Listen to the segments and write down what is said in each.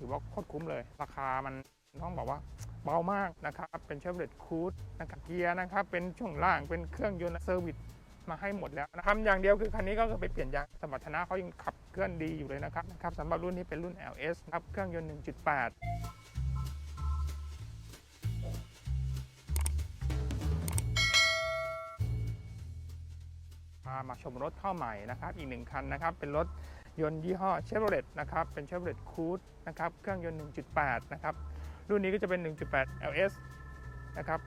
ถือว่าโคตรคุ้มเลย ราคามันต้องบอกว่าเบามากนะครับ เป็นเชฟเ e ตคูดนะครับเกียร์นะครับ เป็นช่วงล่างเป็นเครื่องยนต์เซอร์วิสมาให้หมดแล้วนะครับอย่างเดียวคือคันนี้ก็คือไปเปลี่ยนยางสมรรถนะเขายังขับเคลื่อนดีอยู่เลยนะครับนะครับสำหรับรุ่นนี้เป็นรุ่น LS ครับเครื่องยนต์ 1.8ามาชมรถเข้าใหม่นะครับ อีกหนึ่งคันนะครับ เป็นรถ ยนต์ยี่ห้อ Chevrolet นะครับ เป็น Chevrolet Cruze นะครับ เครื่องยนต์ 1.8 นะครับ รุ่นนี้ก็จะเป็น 1.8 LS นะครับ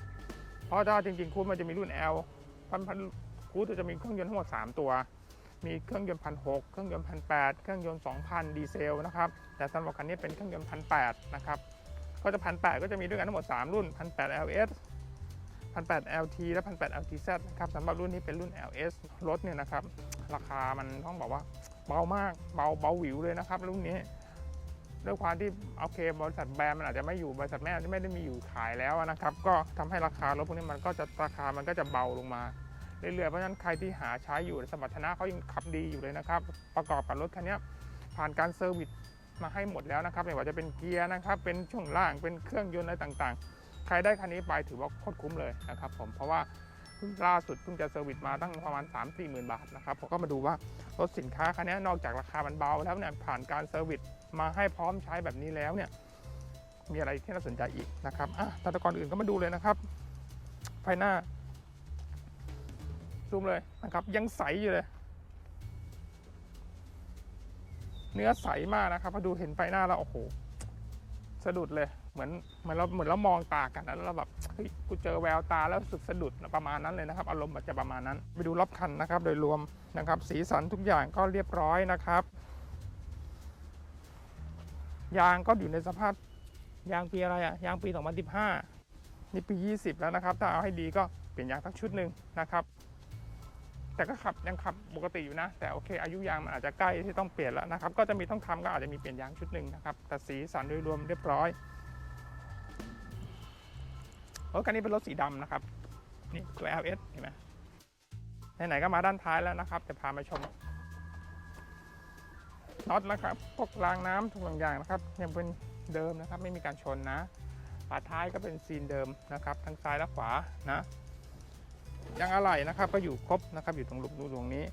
เพราะถ้าจริงๆคูดมันจะมีรุ่น L พันพันคูดจะมีเครื่องยนต์ทั้งหมด 3 ตัว มีเครื่องยนต์พันหเครื่องยนต์พันแเครื่องยนต์ 2,000 ดีเซลนะครับ แต่สำหรับคันนี้เป็นเครื่องยนต์พันแนะครับ ก็จะพันแก็จะมีด้วยกันทั้งหมด 3 รุ่นพันแ LS 1,800 LT และ1,800 LTZ นะครับสำหรับรุ่นนี้เป็นรุ่น LS รถเนี่ยนะครับ ราคามันต้องบอกว่า เบามากเบาเบาหวิวเลยนะครับรุ่นนี้ด้วยความที่โอเคบริษัทแบรนด์มันอาจจะไม่อยู่บริษัทแม่ไม่ได้มีอยู่ขายแล้วนะครับ ก็ทำให้ราคารถพวกนี้มันก็จะราคามันก็จะเบาลงมาเรื่อยๆเพราะฉะนั้นใครที่หาใช้อยู่สมรรถนะเขายังขับดีอยู่เลยนะครับ ประกอบกับรถคันนี้ผ่านการเซอร์วิสมาให้หมดแล้วนะครับไม่ว่าจะเป็นเกียร์นะครับ เป็นช่วงล่างเป็นเครื่องยนต์อะไรต่างๆ ใครได้คันนี้ไปถือว่าโคตรคุ้มเลยนะครับ ผมเพราะว่า พิ่งล่าสุดเพิ่งจะเซอร์วิสมาตั้งประมาณ 3 4หมื่นบาทนะครับผมก็มาดูว่ารถสินค้าคันนี้นอกจากราคามันเบาแล้วเนี่ยผ่านการเซอร์วิสมาให้พร้อมใช้แบบนี้แล้วเนี่ยมีอะไรที่น่าสนใจอีกนะครับอะแต่ก่อนอื่นก็มาดูเลยนะครับไฟหน้าซูมเลยนะครับยังใสอยู่เลย เนื้อใสมากนะครับพอดูเห็นไฟหน้าแล้วโอ้โหสะดุดเลยเหมือนเหมือนเราเหมือนเรามองตากันแล้วเราแบบเฮ้ย กูเจอแววตาแล้วสึกสะดุดประมาณนั้นเลยนะครับ อารมณ์มันจะประมาณนั้น ไปดูรอบคันนะครับ โดยรวมนะครับ สีสันทุกอย่างก็เรียบร้อยนะครับ ยางก็อยู่ในสภาพยางปีอะไรอะยางปี 2015 นี่ปี 20 แล้วนะครับ ถ้าเอาให้ดีก็เปลี่ยนยางทั้งชุดหนึ่งนะครับ แต่ก็ขับยังขับปกติอยู่นะ แต่โอเค อายุยางมันอาจจะใกล้ที่ต้องเปลี่ยนแล้วนะครับ ก็จะมีต้องทำก็อาจจะมีเปลี่ยนยางชุดหนึ่งนะครับ แต่สีสันโดยรวมเรียบร้อย รถคันนี้เป็นรถสีดำนะครับ นี่ตัว LS เห็นไหมไหนๆก็มาด้านท้ายแล้วนะครับจะพามาชมน็อตนะครับพวกรางน้ำทุกอย่างนะครับ ยังเป็นเดิมนะครับ ไม่มีการชนนะฝาท้ายก็เป็นซีนเดิมนะครับ ทั้งซ้ายและขวานะยังอะไหล่นะครับ ก็อยู่ครบนะครับ อยู่ตรงลูกดูตรงนี้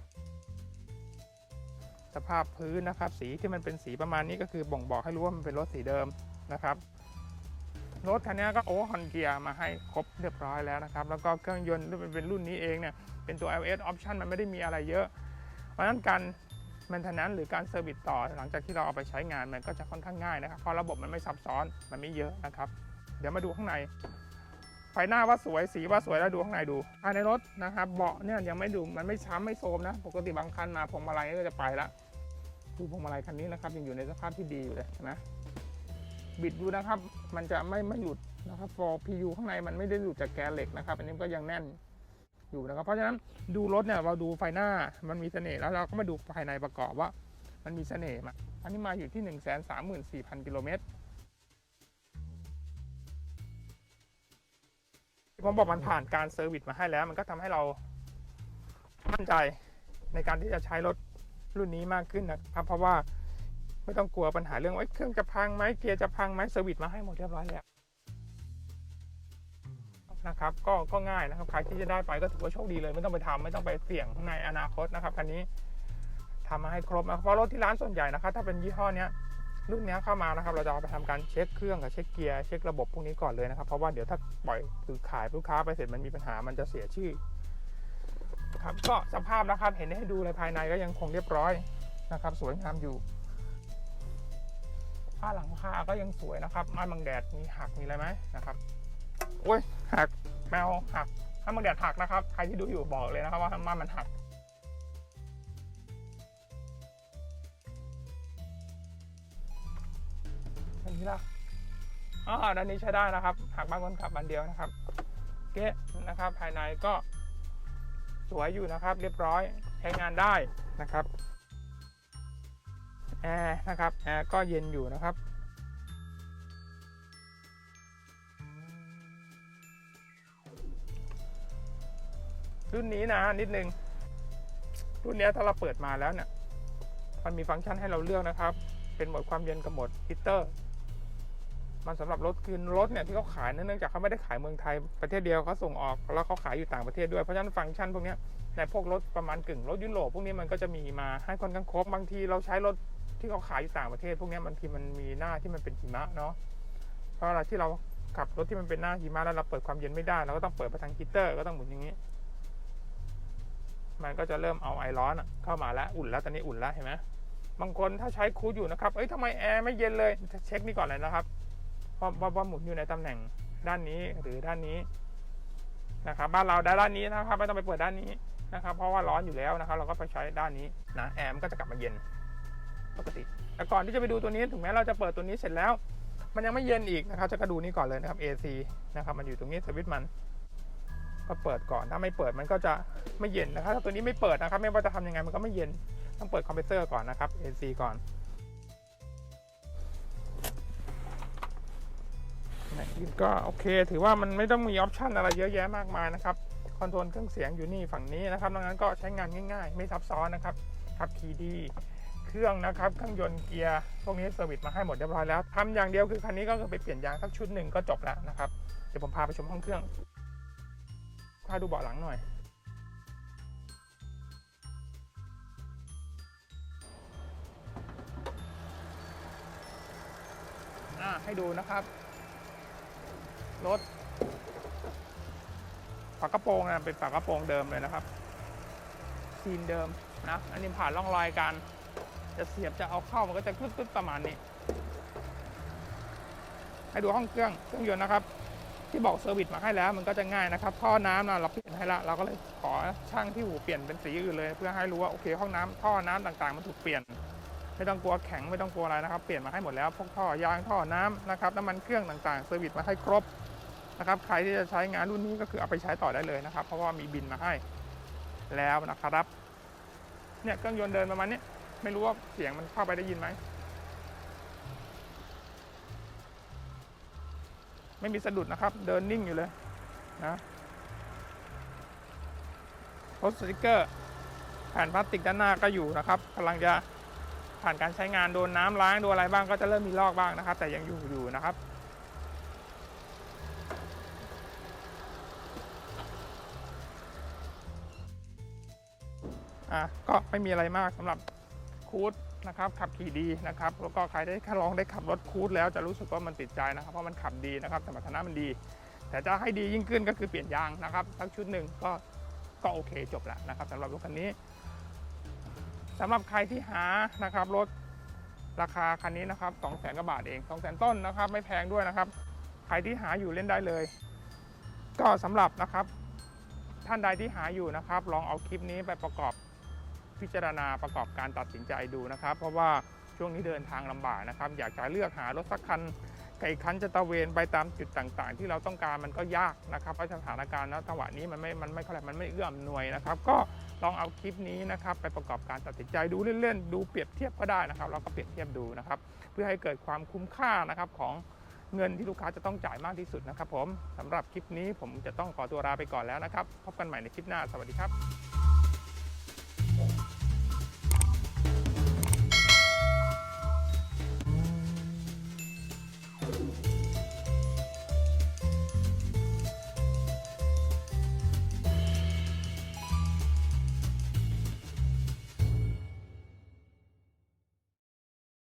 สภาพพื้นนะครับ สีที่มันเป็นสีประมาณนี้ก็คือบ่งบอกให้รู้ว่ามันเป็นรถสีเดิมนะครับ รถคันนี้ก็โอเวอร์ฮอนเกียร์มาให้ครบเรียบร้อยแล้วนะครับ แล้วก็เครื่องยนต์ที่เป็นรุ่นนี้เองเนี่ย เป็นตัว LS option มันไม่ได้มีอะไรเยอะ เพราะฉะนั้นการแมนทนแนนหรือการเซอร์วิสต่อหลังจากที่เราเอาไปใช้งานมันก็จะค่อนข้างง่ายนะครับ เพราะระบบมันไม่ซับซ้อนมันไม่เยอะนะครับ เดี๋ยวมาดูข้างในไฟหน้าว่าสวยสีว่าสวยแล้วดูข้างในดูภายในรถนะครับเบาะเนี่ยยังไม่ดูมันไม่ช้ำไม่โทรมนะ ปกติบางคันมาพวงมาลัยก็จะไปละดูพวงมาลัยคันนี้นะครับยังอยู่ในสภาพที่ดีอยู่เลยใช่ไหม บิดดูนะครับ มันจะไม่ไม่หลุดนะครับฟอร์พียูข้างในมันไม่ได้หลุดจากแกนเหล็กนะครับ อันนี้ก็ยังแน่นอยู่นะครับ เพราะฉะนั้นดูรถเนี่ยเราดูไฟหน้ามันมีเสน่ห์แล้วเราก็มาดูภายในประกอบว่า มันมีเสน่ห์มาอันนี้มาอยู่ที่ 1 3 4 0 0 0กิโลเมตรผมบอกมันผ่านการเซอร์วิสมาให้แล้ว มันก็ทำให้เรามั่นใจในการที่จะใช้รถรุ่นนี้มากขึ้นนะครับ เพราะว่า ไม่ต้องกลัวปัญหาเรื่องว่าเครื่องจะพังไหมเกียร์จะพังไหมเซอร์วิสมาให้หมดเรียบร้อยแล้วนะครับก็ก็ง่ายนะครับใครที่จะได้ไปก็ถือว่าโชคดีเลย ไม่ต้องไปทำไม่ต้องไปเสี่ยงในอนาคตนะครับคันนี้ทำมาให้ครบนะเพราะรถที่ร้านส่วนใหญ่นะครับถ้าเป็นยี่ห้อเนี้ยรุ่นนี้เข้ามานะครับ เราจะเอาไปทำการเช็คเครื่องกับเช็คเกียร์เช็คระบบพวกนี้ก่อนเลยนะครับ เพราะว่าเดี๋ยวถ้าปล่อยหรือขายลูกค้าไปเสร็จมันมีปัญหามันจะเสียชื่อครับก็สภาพนะครับเห็นให้ดูเลยภายในก็ยังคงเรียบร้อยนะครับ สวยงามอยู่ ผ้าหลังคาก็ยังสวยนะครับม่านบังแดดมีหักมีอะไรไหมนะครับโอ้ยหักแมวหักถ้าบังแดดหักนะครับใครที่ดูอยู่บอกเลยนะครับว่าม่านมันหักอันนี้ล่ะอ๋อด้านนี้ใช้ได้นะครับ หักบ้านคนขับบันเดียวนะครับเก๊ะนะครับภายในก็สวยอยู่นะครับ เรียบร้อยใช้งานได้นะครับ แอร์นะครับแอร์ก็เย็นอยู่นะครับรุ่นนี้นะนิดนึง รุ่นนี้ถ้าเราเปิดมาแล้วเนี่ย มันมีฟังก์ชันให้เราเลือกนะครับ เป็นโหมดความเย็นกับโหมดฮีตเตอร์ มันสำหรับรถคือรถเนี่ยที่เขาขายเนื่องจากเขาไม่ได้ขายเมืองไทยประเทศเดียวเขาส่งออกแล้วเขาขายอยู่ต่างประเทศด้วย เพราะฉะนั้นฟังก์ชันพวกนี้ในพวกรถประมาณกึ่งรถยุโรปพวกนี้มันก็จะมีมาให้ค่อนข้างครบบางทีเราใช้รถ ที่เขาขายอยู่ต่างประเทศ พวกนี้ยบางทีมันมีหน้าที่มันเป็นหิมะเนาะเพราะเวลาที่เราขับรถที่มันเป็นหน้าหิมะแล้วเราเปิดความเย็นไม่ได้เราก็ต้องเปิดไปทางฮีเตอร์ก็ต้องหมุนอย่างนี้ มันก็จะเริ่มเอาไอร้อนเข้ามาแล้วอุ่นแล้วตอนนี้อุ่นแล้วเห็นไหมบางคนถ้าใช้คูดอยู่นะครับเอ้ยทำไมแอร์ไม่เย็นเลยเช็คนี่ก่อนเลยนะครับว่าว่าว่าหมุนอยู่ในตำแหน่งด้านนี้หรือด้านนี้นะครับบ้านเราได้ด้านนี้นะครับ ไม่ต้องไปเปิดด้านนี้นะครับ เพราะว่าร้อนอยู่แล้วนะครับ เราก็ไปใช้ด้านนี้นะแอร์มันก็จะกลับมาเย็น ปกติ แต่ก่อนที่จะไปดูตัวนี้ถึงแม้เราจะเปิดตัวนี้เสร็จแล้ว มันยังไม่เย็นอีกนะครับ จะกระดูนี่ก่อนเลยนะครับ AC นะครับ มันอยู่ตรงนี้สวิตช์มัน ก็เปิดก่อน ถ้าไม่เปิดมันก็จะไม่เย็นนะครับ ถ้าตัวนี้ไม่เปิดนะครับ ไม่ว่าจะทำยังไงมันก็ไม่เย็น ต้องเปิดคอมเพรสเซอร์ก่อนนะครับ AC ก่อนก็โอเค ถือว่ามันไม่ต้องมีออปชันอะไรเยอะแยะมากมายนะครับคอนโทรลเครื่องเสียงอยู่นี่ฝั่งนี้นะครับดังนั้นก็ใช้งานง่ายๆ ไม่ซับซ้อนนะครับขับขี่ดี เครื่องนะครับเครื่องยนต์เกียร์พวกนี้เซอร์วิสมาให้หมดเรียบร้อยแล้วทำอย่างเดียวคือคันนี้ก็คือไปเปลี่ยนยางสักชุดหนึ่งก็จบแล้วนะครับเดี๋ยวผมพาไปชมห้องเครื่องพาดูเบาะหลังหน่อย ให้ดูนะครับรถฝากระโปรงนะเป็นฝากระโปรงเดิมเลยนะครับซีนเดิมนะอันนี้ผ่านร่องรอยการ จะเสียบจะเอาเข้ามันก็จะกึ๊ดๆประมาณนี้ ให้ดูห้องเครื่องเครื่องยนต์นะครับ ที่บอกเซอร์วิสมาให้แล้วมันก็จะง่ายนะครับท่อน้ำนะเราเปลี่ยนให้ละเราก็เลยขอช่างที่หูเปลี่ยนเป็นสีอื่นเลย เพื่อให้รู้ว่าโอเคห้องน้ำท่อน้ำต่างๆ มันถูกเปลี่ยน ไม่ต้องกลัวแข็งไม่ต้องกลัวอะไรนะครับ เปลี่ยนมาให้หมดแล้วพวกท่อยางท่อน้ำนะครับน้ำมันเครื่องต่างๆเซอร์วิสมาให้ครบนะครับใครที่จะใช้งานรุ่นนี้ก็คือเอาไปใช้ต่อได้เลยนะครับ เพราะว่ามีบินมาให้แล้วนะครับเนี่ยเครื่องยนต์เดินประมาณนี้ ไม่รู้ว่าเสียงมันเข้าไปได้ยินไหม ไม่มีสะดุดนะครับ เดินนิ่งอยู่เลยนะรถสติกเกอร์ แผ่นพลาสติกด้านหน้าก็อยู่นะครับกำลังจะผ่านการใช้งานโดนน้ำล้างโดนอะไรบ้างก็จะเริ่มมีลอกบ้างนะครับ แต่ยังอยู่อยู่นะครับอะก็ไม่มีอะไรมากสำหรับ คูดนะครับขับขี่ดีนะครับแล้วก็ใครได้คลองได้ขับรถคูดแล้วจะรู้สึกว่ามันติดใจนะครับเพราะมันขับดีนะครับสมรรถนะมันดี แต่จะให้ดียิ่งขึ้นก็คือเปลี่ยนยางนะครับทั้งชุดหนึ่งก็ก็โอเคจบแล้วนะครับสำหรับรถคันนี้สำหรับใครที่หานะครับรถราคาคันนี้นะครับ2 0 0แสนกว่าบาทเอง2 0 0แสนต้นนะครับไม่แพงด้วยนะครับ ใครที่หาอยู่เล่นได้เลย ก็สำหรับนะครับ ท่านใดที่หาอยู่นะครับ ลองเอาคลิปนี้ไปประกอบ พิจารณาประกอบการตัดสินใจดูนะครับ เพราะว่าช่วงนี้เดินทางลำบากนะครับ อยากจะเลือกหารถสักคันไก่คันจะตระเวนไปตามจุดต่างๆ ที่เราต้องการมันก็ยากนะครับเพราะสถานการณ์นะจังหวะนี้มันไม่ มันไม่เท่าไหร่มันไม่เอื้ออำนวยนะครับ ก็ลองเอาคลิปนี้นะครับไปประกอบการตัดสินใจดูเล่นๆ ดูเปรียบเทียบก็ได้นะครับ เราก็เปรียบเทียบดูนะครับ เพื่อให้เกิดความคุ้มค่านะครับของเงินที่ลูกค้าจะต้องจ่ายมากที่สุดนะครับ ผมสำหรับคลิปนี้ผมจะต้องขอตัวลาไปก่อนแล้วนะครับ พบกันใหม่ในคลิปหน้า สวัสดีครับ